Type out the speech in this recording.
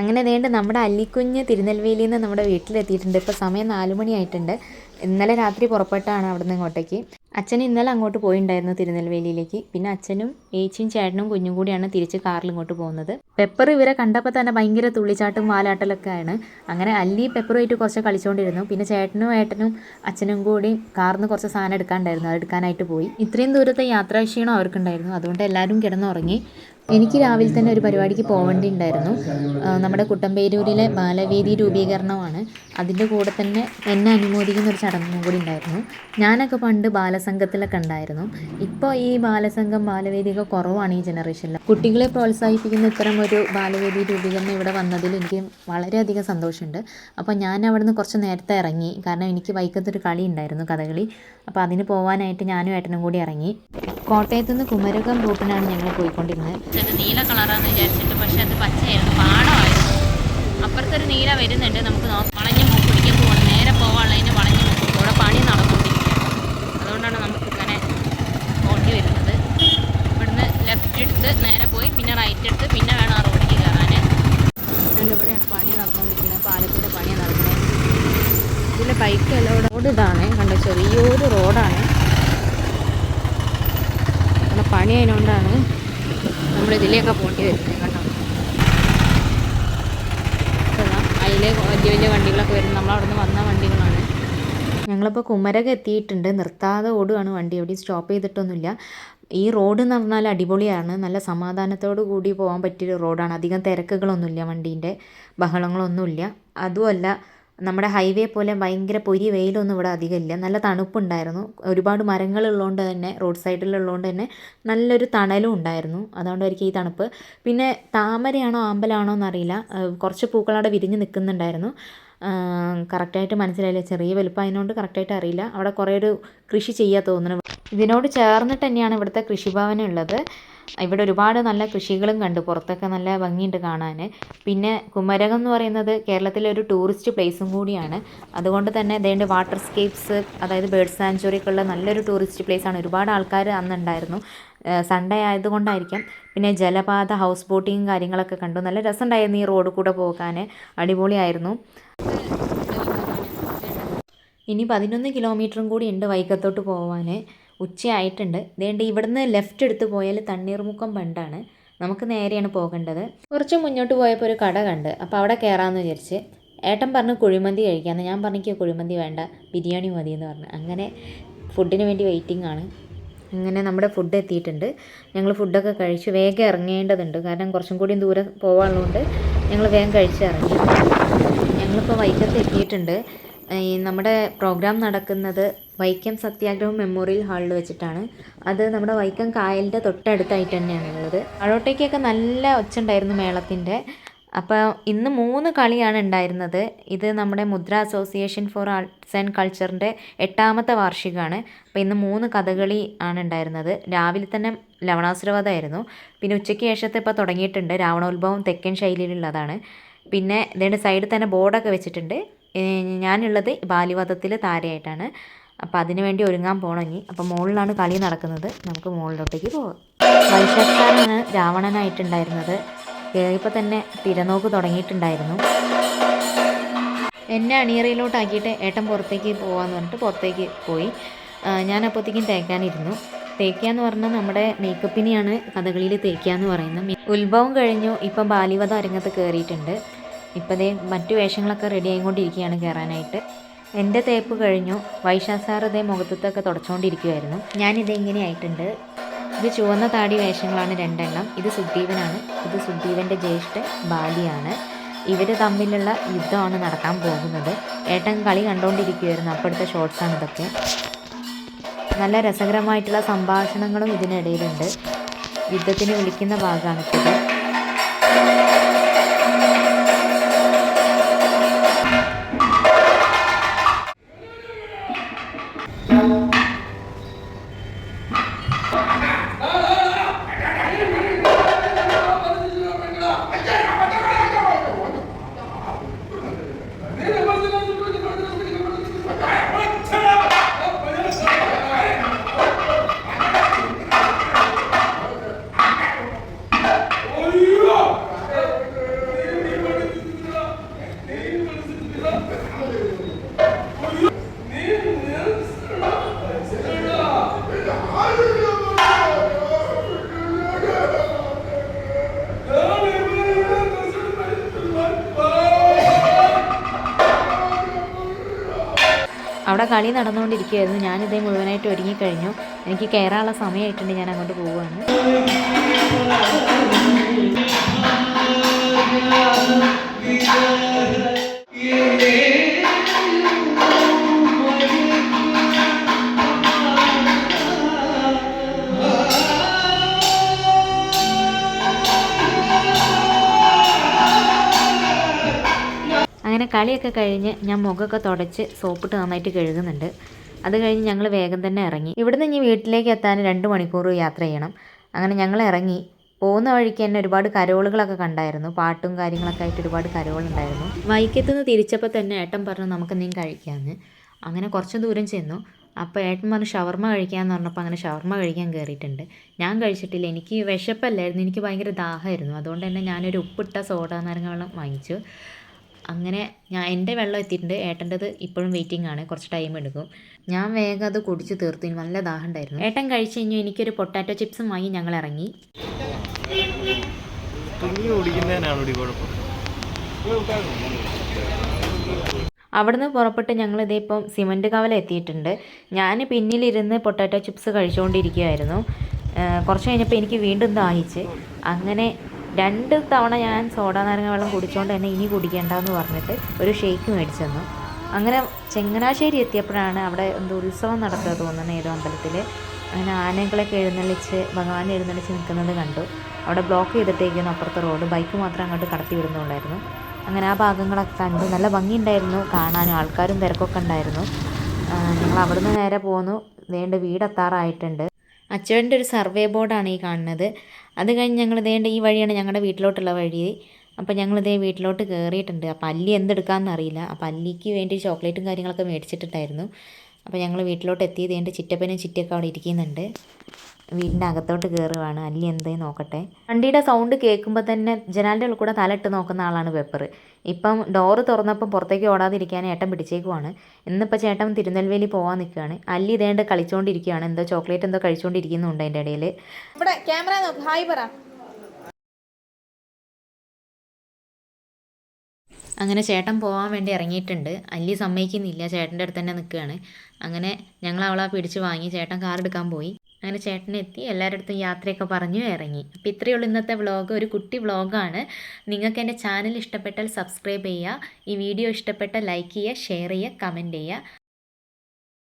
അങ്ങനെ വേണ്ട നമ്മുടെ അല്ലിക്കുഞ്ഞ് തിരുനെൽവേലി നിന്ന് നമ്മുടെ വീട്ടിലെത്തിയിട്ടുണ്ട്. ഇപ്പോൾ സമയം നാല് മണിയായിട്ടുണ്ട് ഇന്നലെ രാത്രി പുറപ്പെട്ടാണ് അവിടുന്ന് ഇങ്ങോട്ടേക്ക്. അച്ഛൻ ഇന്നലെ അങ്ങോട്ട് പോയിണ്ടായിരുന്നു തിരുനെൽവേലിയിലേക്ക്. പിന്നെ അച്ഛനും ഏച്ചിയും ചേട്ടനും കുഞ്ഞും കൂടിയാണ് തിരിച്ച് കാറിൽ ഇങ്ങോട്ട് പോകുന്നത്. പെപ്പർ ഇവരെ കണ്ടപ്പോൾ തന്നെ ഭയങ്കര തുള്ളിച്ചാട്ടും വാലാട്ടലൊക്കെ ആണ് അങ്ങനെ അല്ലി പെപ്പറുമായിട്ട് കുറച്ച് കളിച്ചുകൊണ്ടിരുന്നു പിന്നെ ചേട്ടനും ഏട്ടനും അച്ഛനും കൂടി കാറിൽ നിന്ന് കുറച്ച് സാധനം എടുക്കാണ്ടായിരുന്നു. അത് എടുക്കാനായിട്ട് പോയി. ഇത്രയും ദൂരത്തെ യാത്രാക്ഷീണം അവർക്കുണ്ടായിരുന്നു. അതുകൊണ്ട് എല്ലാവരും കിടന്നുറങ്ങി. എനിക്ക് രാവിലെ തന്നെ ഒരു പരിപാടിക്ക് പോകേണ്ടി ഉണ്ടായിരുന്നു നമ്മുടെ കുട്ടമ്പേരൂരിലെ ബാലവേദി രൂപീകരണമാണ്. അതിന്റെ കൂടെ തന്നെ എന്നെ അനുമോദിക്കുന്ന ഒരു ചടങ്ങും കൂടി ഉണ്ടായിരുന്നു. ഞാനൊക്കെ പണ്ട് ബാലസംഘത്തിലൊക്കെ ഉണ്ടായിരുന്നു. ഇപ്പോൾ ഈ ബാലസംഘം ബാലവേദിയൊക്കെ കുറവാണ് ഈ ജനറേഷനിൽ കുട്ടികളെ പ്രോത്സാഹിപ്പിക്കുന്ന ഇത്തരം ഒരു ബാലവേദി രൂപീകരണം ഇവിടെ വന്നതിൽ എനിക്ക് വളരെയധികം സന്തോഷമുണ്ട്. അപ്പോൾ ഞാൻ അവിടുന്ന് കുറച്ച് നേരത്തെ ഇറങ്ങി. കാരണം എനിക്ക് വൈക്കത്തൊരു കളി ഉണ്ടായിരുന്നു കഥകളി. അപ്പോൾ അതിന് പോകാനായിട്ട് ഞാനും ഏട്ടനും കൂടി ഇറങ്ങി. കോട്ടയത്തുനിന്ന് കുമരകം റൂട്ടിനാണ് ഞങ്ങൾ പോയിക്കൊണ്ടിരുന്നത്. ഇത് നീല കളറാന്ന് വിചാരിച്ചിട്ട്. പക്ഷെ അത് പച്ചയായിരുന്നു. പാടമായിരുന്നു. അപ്പുറത്തൊരു നീല വരുന്നുണ്ട്. നമുക്ക് നോ- വളഞ്ഞ് മൂക്ക് പിടിക്കാൻ പോകണം നേരെ പോകാനുള്ളതിന് വളഞ്ഞ് മൂക്ക്. ഇവിടെ പണി നടന്നുകൊണ്ടിരിക്കുകയാണ്. അതുകൊണ്ടാണ് നമുക്ക് ഇങ്ങനെ ഓടി വരുന്നത്. ഇവിടുന്ന് ലെഫ്റ്റ് എടുത്ത് നേരെ പോയി. പിന്നെ റൈറ്റ് എടുത്ത് പിന്നെ വേണം ആ റോഡിലേക്ക് കയറാൻ ഇവിടെയാണ് പണി നടന്നുകൊണ്ടിരിക്കുന്നത് പാലത്തിന്റെ പണി നടക്കുന്നത്. ഇതിലെ ബൈക്കെല്ലാം ഇവിടെ റോഡ് ഇതാണ്. കണ്ടോ ചെറിയൊരു റോഡാണ് പണി അതിനോണ്ടാണ് നമ്മൾ ഇതിലേക്ക് പോകേണ്ടി വരുന്നത് കേട്ടോ അതിലെ വലിയ വലിയ വണ്ടികളൊക്കെ വരും നമ്മൾ അവിടെ നിന്ന് വന്ന വണ്ടികളാണ്. ഞങ്ങളിപ്പോൾ കുമരക എത്തിയിട്ടുണ്ട്. നിർത്താതെ ഓടുകയാണ് വണ്ടി. എവിടെയും സ്റ്റോപ്പ് ചെയ്തിട്ടൊന്നുമില്ല. ഈ റോഡ് എന്ന് പറഞ്ഞാൽ അടിപൊളിയാണ്. നല്ല സമാധാനത്തോടു കൂടി പോകാൻ പറ്റിയൊരു റോഡാണ്. അധികം തിരക്കുകളൊന്നുമില്ല വണ്ടീന്റെ. ബഹളങ്ങളൊന്നുമില്ല. അതുമല്ല നമ്മുടെ ഹൈവേ പോലെ ഭയങ്കര പൊരി വെയിലൊന്നും ഇവിടെ അധികമില്ല. നല്ല തണുപ്പുണ്ടായിരുന്നു. ഒരുപാട് മരങ്ങളുള്ളതുകൊണ്ട് തന്നെ റോഡ് സൈഡിലുള്ളതുകൊണ്ട് തന്നെ നല്ലൊരു തണലും ഉണ്ടായിരുന്നു. അതുകൊണ്ടായിരിക്കും ഈ തണുപ്പ്. പിന്നെ താമരയാണോ ആമ്പലാണോ എന്നറിയില്ല. കുറച്ച് പൂക്കളവിടെ വിരിഞ്ഞ് നിൽക്കുന്നുണ്ടായിരുന്നു. കറക്റ്റായിട്ട് മനസ്സിലായില്ല. ചെറിയ വലുപ്പം അതിനോണ്ട് കറക്റ്റായിട്ട് അറിയില്ല. അവിടെ കുറേ ഒരു കൃഷി ചെയ്യാൻ തോന്നുന്നു. ഇതിനോട് ചേർന്നിട്ട് തന്നെയാണ് ഇവിടുത്തെ കൃഷിഭവനം ഉള്ളത് ഇവിടെ ഒരുപാട് നല്ല കൃഷികളും കണ്ടു പുറത്തൊക്കെ നല്ല ഭംഗിയുണ്ട് കാണാൻ. പിന്നെ കുമരകം എന്ന് പറയുന്നത് കേരളത്തിലെ ഒരു ടൂറിസ്റ്റ് പ്ലേസും കൂടിയാണ്. അതുകൊണ്ട് തന്നെ ഇതേണ്ട വാട്ടർ സ്കേപ്സ് അതായത് ബേർഡ് സാഞ്ചുറി ഒക്കെ ഉള്ള നല്ലൊരു ടൂറിസ്റ്റ് പ്ലേസാണ് ഒരുപാട് ആൾക്കാർ അന്നുണ്ടായിരുന്നു. സൺഡേ ആയതുകൊണ്ടായിരിക്കാം. പിന്നെ ജലപാത ഹൗസ് ബോട്ടിങ്ങും കാര്യങ്ങളൊക്കെ കണ്ടു. നല്ല രസമുണ്ടായിരുന്നു ഈ റോഡ് കൂടെ പോകാൻ അടിപൊളിയായിരുന്നു. ഇനി പതിനൊന്ന് കിലോമീറ്ററും കൂടി ഉണ്ട് വൈക്കത്തോട്ട് പോകാൻ ഉച്ചയായിട്ടുണ്ട്. ഇതേണ്ട ഇവിടുന്ന് ലെഫ്റ്റ് എടുത്ത് പോയാൽ തണ്ണീർമുക്കം ബണ്ടാണ്. നമുക്ക് നേരെയാണ് പോകേണ്ടത്. കുറച്ച് മുന്നോട്ട് പോയപ്പോൾ ഒരു കട കണ്ട്. അപ്പോൾ അവിടെ കയറാമെന്ന് വിചാരിച്ച്. ഏട്ടൻ പറഞ്ഞു കുഴിമന്തി കഴിക്കാമെന്ന് ഞാൻ പറഞ്ഞു കുഴിമന്തി വേണ്ട ബിരിയാണി മതി എന്ന് പറഞ്ഞു. അങ്ങനെ ഫുഡിന് വേണ്ടി വെയിറ്റിംഗ് ആണ്. അങ്ങനെ നമ്മുടെ ഫുഡ് എത്തിയിട്ടുണ്ട്. ഞങ്ങൾ ഫുഡൊക്കെ കഴിച്ച് വേഗം ഇറങ്ങേണ്ടതുണ്ട്. കാരണം കുറച്ചും കൂടി ദൂരം പോകാനുള്ളതുകൊണ്ട് ഞങ്ങൾ വേഗം കഴിച്ചിറങ്ങി ഞങ്ങളിപ്പോൾ വൈക്കത്ത് എത്തിയിട്ടുണ്ട്. നമ്മുടെ പ്രോഗ്രാം നടക്കുന്നത് വൈക്കം സത്യാഗ്രഹം മെമ്മോറിയൽ ഹാളിൽ വെച്ചിട്ടാണ്. അത് നമ്മുടെ വൈക്കം കായലിന്റെ തൊട്ടടുത്തായിട്ട് തന്നെയാണ് ഉള്ളത്. അഴോട്ടേക്കൊക്കെ നല്ല ഒച്ച ഉണ്ടായിരുന്നു മേളത്തിന്റെ അപ്പോൾ ഇന്ന് മൂന്ന് കളിയാണ് ഉണ്ടായിരുന്നത്. ഇത് നമ്മുടെ Mudra association for arts and കൾച്ചറിന്റെ എട്ടാമത്തെ വാർഷികമാണ്. അപ്പോൾ ഇന്ന് മൂന്ന് കഥകളി ആണ് ഉണ്ടായിരുന്നത്. രാവിലെ തന്നെ ലവണാസുരവധമായിരുന്നു പിന്നെ ഉച്ചയ്ക്ക് ശേഷത്തെ ഇപ്പോൾ തുടങ്ങിയിട്ടുണ്ട്. രാവണോത്ഭവം തെക്കൻ ശൈലിയിലുള്ളതാണ്. പിന്നെ ഇതിന്റെ സൈഡിൽ തന്നെ ബോർഡൊക്കെ വെച്ചിട്ടുണ്ട്. ഞാനുള്ളത് ബാലിവധത്തിൽ താരയായിട്ടാണ്. അപ്പോൾ അതിനു വേണ്ടി ഒരുങ്ങാൻ പോകണം ഇനി അപ്പോൾ മുകളിലാണ് കളി നടക്കുന്നത്. നമുക്ക് മുകളിലോട്ടേക്ക് പോകാം വൈശാഖാനാണ് രാവണനായിട്ടുണ്ടായിരുന്നത്. കയറിയപ്പോൾ തന്നെ തിരനോക്ക് തുടങ്ങിയിട്ടുണ്ടായിരുന്നു. എന്നെ അണിയറയിലോട്ടാക്കിയിട്ട് ഏട്ടൻ പുറത്തേക്ക് പോകാമെന്ന് പറഞ്ഞിട്ട് പുറത്തേക്ക് പോയി. ഞാൻ അപ്പോഴത്തേക്കും തേക്കാനിരുന്നു. തേക്കുക എന്ന് പറഞ്ഞാൽ നമ്മുടെ മേക്കപ്പിനെയാണ് കഥകളിയിൽ തേക്കുക എന്ന് പറയുന്നത്. ഉത്ഭവം കഴിഞ്ഞു. ഇപ്പം ബാലിവധ അരങ്ങത്ത് കയറിയിട്ടുണ്ട് ഇപ്പം ദേ മറ്റു വേഷങ്ങളൊക്കെ റെഡി ആയിക്കൊണ്ടിരിക്കുകയാണ് കയറാനായിട്ട് എന്റെ തേപ്പ് കഴിഞ്ഞു. ഇതേ മുഖത്തൊക്കെ തുടച്ചുകൊണ്ടിരിക്കുമായിരുന്നു ഞാനിത് ഇങ്ങനെയായിട്ടുണ്ട്. ഇത് ചുവന്ന താടി വേഷങ്ങളാണ് രണ്ടെണ്ണം. ഇത് സുഗ്രീവനാണ് ഇത് സുഗ്രീവന്റെ ജ്യേഷ്ഠ ബാലിയാണ്. ഇവർ തമ്മിലുള്ള യുദ്ധമാണ് നടക്കാൻ പോകുന്നത്. ഏട്ടൻ കളി കണ്ടുകൊണ്ടിരിക്കുമായിരുന്നു അപ്പോഴത്തെ ഷോർട്സാണ് ഇതൊക്കെ. നല്ല രസകരമായിട്ടുള്ള സംഭാഷണങ്ങളും ഇതിനിടയിലുണ്ട്. യുദ്ധത്തിന് വിളിക്കുന്ന ഭാഗമാണിത് അവിടെ കളി നടന്നുകൊണ്ടിരിക്കുകയായിരുന്നു. ഞാനിതേ മുഴുവനായിട്ട് ഒരുങ്ങിക്കഴിഞ്ഞു. എനിക്ക് കയറാനുള്ള സമയമായിട്ടുണ്ട്. ഞാൻ അങ്ങോട്ട് പോവുകയാണ്. അങ്ങനെ കളിയൊക്കെ കഴിഞ്ഞ് ഞാൻ മുഖമൊക്കെ തുടച്ച് സോപ്പിട്ട് നന്നായിട്ട് കഴുകുന്നുണ്ട്. അത് കഴിഞ്ഞ് ഞങ്ങൾ വേഗം തന്നെ ഇറങ്ങി. ഇവിടുന്ന് ഇനി വീട്ടിലേക്ക് എത്താൻ രണ്ട് മണിക്കൂർ യാത്ര ചെയ്യണം. അങ്ങനെ ഞങ്ങൾ ഇറങ്ങി. പോകുന്ന വഴിക്ക് തന്നെ ഒരുപാട് കരോളുകളൊക്കെ കണ്ടായിരുന്നു. പാട്ടും കാര്യങ്ങളൊക്കെ ആയിട്ട് ഒരുപാട് കരോളുണ്ടായിരുന്നു. വൈക്കത്തു നിന്ന് തിരിച്ചപ്പോൾ തന്നെ ഏട്ടൻ പറഞ്ഞു നമുക്ക് എന്തെങ്കിലും കഴിക്കാമെന്ന് അങ്ങനെ കുറച്ച് ദൂരം ചെന്നു. അപ്പോൾ ഏട്ടൻ പറഞ്ഞു ഷവർമ്മ കഴിക്കാമെന്ന് പറഞ്ഞപ്പോൾ അങ്ങനെ ഷവർമ്മ കഴിക്കാൻ കയറിയിട്ടുണ്ട് ഞാൻ കഴിച്ചിട്ടില്ല. എനിക്ക് വിശപ്പല്ലായിരുന്നു. എനിക്ക് ഭയങ്കര ദാഹമായിരുന്നു. അതുകൊണ്ട് തന്നെ ഞാനൊരു ഉപ്പിട്ട സോഡ നാരങ്ങ വെള്ളം വാങ്ങിച്ചു. അങ്ങനെ ഞാൻ എന്റെ വെള്ളം എത്തിയിട്ടുണ്ട്. ഏട്ടന്റെത് ഇപ്പോഴും വെയിറ്റിംഗ് ആണ്. കുറച്ച് ടൈം എടുക്കും. ഞാൻ വേഗം അത് കുടിച്ച് തീർത്തു. നല്ല ദാഹം ഉണ്ടായിരുന്നു. ഏട്ടൻ കഴിച്ച് കഴിഞ്ഞു എനിക്കൊരു പൊട്ടാറ്റോ ചിപ്സും വാങ്ങി ഞങ്ങൾ ഇറങ്ങി. അവിടുന്ന് പുറപ്പെട്ട് ഞങ്ങൾ ഇതേ ഇപ്പം സിമന്റ് കവല എത്തിയിട്ടുണ്ട്. ഞാൻ പിന്നിലിരുന്ന് പൊട്ടാറ്റോ ചിപ്സ് കഴിച്ചുകൊണ്ടിരിക്കുകയായിരുന്നു കുറച്ച് കഴിഞ്ഞപ്പോൾ എനിക്ക് വീണ്ടും ദാഹിച്ച്. അങ്ങനെ രണ്ട് തവണ ഞാൻ സോഡ നാരങ്ങ വെള്ളം കുടിച്ചുകൊണ്ട് തന്നെ ഇനി കുടിക്കേണ്ടെന്ന് പറഞ്ഞിട്ട് ഒരു ഷേക്ക് മേടിച്ചു തന്നു. അങ്ങനെ ചെങ്ങനാശ്ശേരി എത്തിയപ്പോഴാണ് അവിടെ എന്തോ ഉത്സവം നടക്കുക തോന്നുന്നു ഏതോ അമ്പലത്തിൽ അങ്ങനെ ആനകളൊക്കെ എഴുന്നള്ളിച്ച് ഭഗവാൻ എഴുന്നള്ളിച്ച് നിൽക്കുന്നത് കണ്ടു. അവിടെ ബ്ലോക്ക് ചെയ്തിട്ടേക്കുന്നു അപ്പുറത്തെ റോഡ് ബൈക്ക് മാത്രം അങ്ങോട്ട് കടത്തി വിടുന്നുണ്ടായിരുന്നു. അങ്ങനെ ആ ഭാഗങ്ങളൊക്കെ കണ്ടു. നല്ല ഭംഗിയുണ്ടായിരുന്നു കാണാനും ആൾക്കാരും തിരക്കൊക്കെ ഉണ്ടായിരുന്നു. ഞങ്ങൾ അവിടുന്ന് നേരെ പോന്നു. വേണ്ട വീടെത്താറായിട്ടുണ്ട് അച്ചുവേന്റെ ഒരു സർവേ ബോർഡാണ് ഈ കാണുന്നത്. അത് കഴിഞ്ഞ് ഞങ്ങൾ ഇതേണ്ട ഈ വഴിയാണ് ഞങ്ങളുടെ വീട്ടിലോട്ടുള്ള വഴി. അപ്പോൾ ഞങ്ങൾ ഇതേ വീട്ടിലോട്ട് കയറിയിട്ടുണ്ട്. അപ്പോൾ അല്ലി എന്തെടുക്കാമെന്നറിയില്ല അപ്പോൾ അല്ലിക്ക് വേണ്ടി ചോക്ലേറ്റും കാര്യങ്ങളൊക്കെ മേടിച്ചിട്ടുണ്ടായിരുന്നു. അപ്പോൾ ഞങ്ങൾ വീട്ടിലോട്ട് എത്തിയത് എന്റെ ചിറ്റപ്പനും ചിറ്റയൊക്കെ അവിടെ ഇരിക്കുന്നുണ്ട്. വീടിന്റെ അകത്തോട്ട് കയറുവാണ്. അല്ലി എന്തേ നോക്കട്ടെ. വണ്ടിയുടെ സൗണ്ട് കേൾക്കുമ്പോൾ തന്നെ ജനാലിന്റെ ഉള്ളിൽ കൂടെ തലയിട്ട് നോക്കുന്ന ആളാണ് പെപ്പർ. ഇപ്പം ഡോറ് തുറന്നപ്പം പുറത്തേക്ക് ഓടാതിരിക്കാൻ ഏട്ടൻ പിടിച്ചേക്കുവാണ്. ഇന്നിപ്പോൾ ചേട്ടൻ തിരുനെൽവേലി പോകാൻ നിൽക്കുകയാണ്. അല്ലി ഇതേണ്ട് കളിച്ചുകൊണ്ടിരിക്കുകയാണ് എന്തോ ചോക്ലേറ്റ് എന്തോ കഴിച്ചുകൊണ്ടിരിക്കുന്നുണ്ട് അതിന്റെ ഇടയിൽ. ഇവിടെ ക്യാമറ നോക്ക്. ഹായ് പറ. അങ്ങനെ ചേട്ടൻ പോകാൻ വേണ്ടി ഇറങ്ങിയിട്ടുണ്ട്. അല്ലി സമ്മതിക്കുന്നില്ല. ചേട്ടന്റെ അടുത്ത് തന്നെ നിൽക്കുകയാണ്. അങ്ങനെ ഞങ്ങൾ അവളെ പിടിച്ച് വാങ്ങി. ചേട്ടൻ കാർ എടുക്കാൻ പോയി. അങ്ങനെ ചേട്ടനെത്തി എല്ലാവരുടെ അടുത്തും യാത്രയൊക്കെ പറഞ്ഞു ഇറങ്ങി. അപ്പോൾ ഇത്രയേ ഉള്ളൂ ഇന്നത്തെ വ്ളോഗ് ഒരു കുട്ടി വ്ളോഗാണ് നിങ്ങൾക്ക് എന്റെ ചാനൽ ഇഷ്ടപ്പെട്ടാൽ സബ്സ്ക്രൈബ് ചെയ്യുക. ഈ വീഡിയോ ഇഷ്ടപ്പെട്ടാൽ ലൈക്ക് ചെയ്യുക ഷെയർ ചെയ്യുക കമന്റ് ചെയ്യുക.